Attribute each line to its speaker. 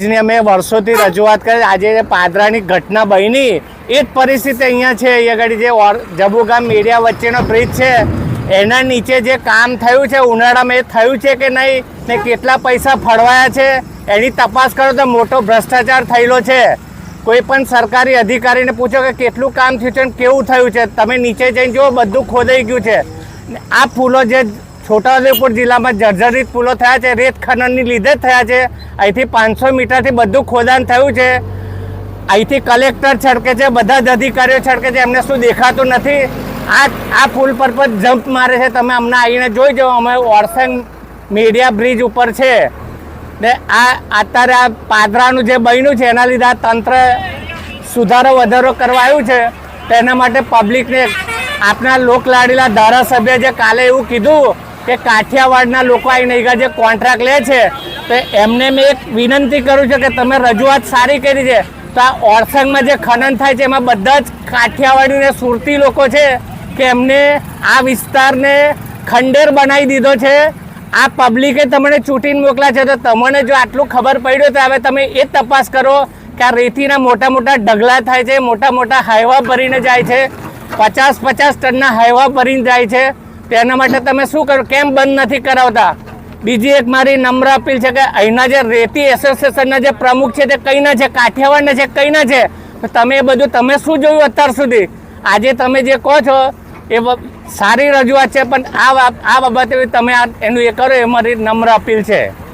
Speaker 1: ની અમે વર્ષોથી રજૂઆત કરી, આજે જે પાદરાની ઘટના બની, એ જ પરિસ્થિતિ અહીંયા છે. અહીંયા આગળ જે જબુગામ એરિયા વચ્ચેનો બ્રિજ છે, એના નીચે જે કામ થયું છે, ઉનાળામાં એ થયું છે કે નહીં, ને કેટલા પૈસા ફળવાયા છે, એની તપાસ કરો તો મોટો ભ્રષ્ટાચાર થયેલો છે. કોઈ પણ સરકારી અધિકારીને પૂછો કે કેટલું કામ થયું છે કેવું થયું છે, તમે નીચે જઈને જુઓ, બધું ખોદાઈ ગયું છે. આ ફૂલો જે છોટાઉદેપુર જિલ્લામાં જર્જરિત પુલો થયા છે. રેત ખનનની લીધે જ થયા છે. અહીંથી પાંચસો મીટરથી બધું ખોદાણ થયું છે. અહીંથી કલેક્ટર છડકે છે, બધા જ અધિકારીઓ છડકે છે, એમને શું દેખાતું નથી. આ આ પુલ પર પણ જમ્પ મારે છે, તમે અમને આવીને જોઈ જાઓ. અમે ઓરસંગ મીડિયા બ્રિજ ઉપર છે. ને આ અત્યારે આ પાદરાનું જે બન્યું છે, એના લીધે આ તંત્ર સુધારો વધારો કરવા આવ્યું છે. તો એના માટે પબ્લિકને આપણા લોકલાડીલા ધારાસભ્ય જે કાલે એવું કીધું કે કાઠિયાવાડના લોકો આવીને અહીંયા જે કોન્ટ્રાક્ટ લે છે, તો એમને મેં એક વિનંતી કરું છું કે તમે રજૂઆત સારી કરી છે. તો આ ઓરસંગમાં જે ખનન થાય છે, એમાં બધા જ કાઠિયાવાડી ને સુરતી લોકો છે કે એમને આ વિસ્તારને ખંડેર બનાવી દીધો છે. આ પબ્લિકે તમને ચૂંટીને મોકલ્યા છે, તો તમને જો આટલું ખબર પડ્યું, તો હવે તમે એ તપાસ કરો કે આ રેતીના મોટા મોટા ઢગલા થાય છે, મોટા મોટા હાઈવા ભરીને જાય છે, પચાસ પચાસ ટનના હાઈવા ભરીને જાય છે. તેના માટે તમે શું કરો? કેમ બંધ નથી કરાવતા? બીજી એક મારી નમ્ર અપીલ છે કે અહીંના જે રેતી એસોસિએશનના જે પ્રમુખ છે તે કઈના છે? કાઠિયાવાડના છે? કઈના છે? તમે એ બધું, તમે શું જોયું અત્યાર સુધી? આજે તમે જે કહો છો, એ સારી રજૂઆત છે, પણ આ આ બાબતે તમે આ- એનું એ કરો, એ મારી નમ્ર અપીલ છે.